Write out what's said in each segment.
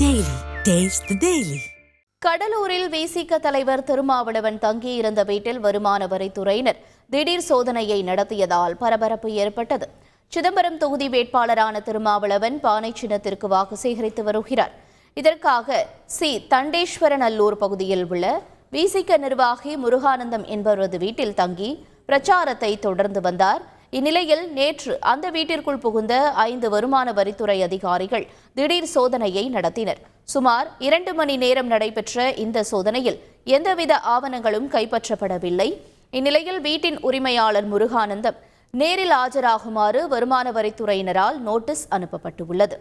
Taste the Daily. கடலூரில் விசிக தலைவர் திருமாவளவன் தங்கியிருந்த வீட்டில் வருமான வரித்துறையினர் திடீர் சோதனையை நடத்தியதால் பரபரப்பு ஏற்பட்டது. சிதம்பரம் தொகுதி வேட்பாளரான திருமாவளவன் பானை சின்னத்திற்கு வாக்கு சேகரித்து வருகிறார். இதற்காக சி. தண்டேஸ்வரநல்லூர் பகுதியில் உள்ள விசிக நிர்வாகி முருகானந்தம் என்பவரது வீட்டில் தங்கி பிரச்சாரத்தை தொடர்ந்து வந்தார். இந்நிலையில் நேற்று அந்த வீட்டிற்குள் புகுந்த ஐந்து வருமான வரித்துறை அதிகாரிகள் திடீர் சோதனையை நடத்தினர். சுமார் இரண்டு மணி நேரம் நடைபெற்ற இந்த சோதனையில் எந்தவித ஆவணங்களும் கைப்பற்றப்படவில்லை. இந்நிலையில் வீட்டின் உரிமையாளர் முருகானந்தம் நேரில் ஆஜராகுமாறு வருமான வரித்துறையினரால் நோட்டீஸ் அனுப்பப்பட்டுள்ளது.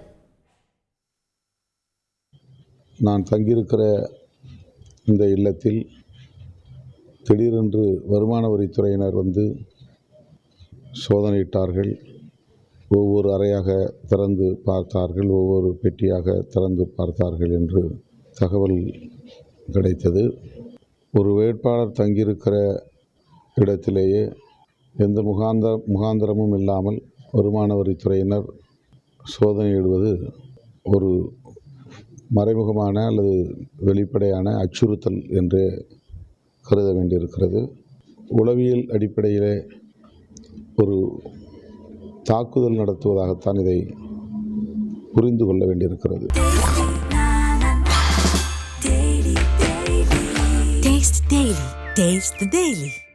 நான் தங்கியிருக்கிற இந்த இல்லத்தில் திடீரென்று வருமான வரித்துறையினர் வந்து சோதனையிட்டார்கள். ஒவ்வொரு அறையாக திறந்து பார்த்தார்கள். ஒவ்வொரு பெட்டியாக திறந்து பார்த்தார்கள் என்று தகவல் கிடைத்தது. ஒரு வேட்பாளர் தங்கியிருக்கிற இடத்திலேயே எந்த முகாந்தர முகாந்திரமும் இல்லாமல் வருமான வரித்துறையினர் சோதனையிடுவது ஒரு மறைமுகமான அல்லது வெளிப்படையான அச்சுறுத்தல் என்று கருத வேண்டியிருக்கிறது. உளவியல் அடிப்படையிலே ஒரு தாக்குதல் நடத்துவதாகத்தான் இதை புரிந்து கொள்ள வேண்டியிருக்கிறது Taste the Daily.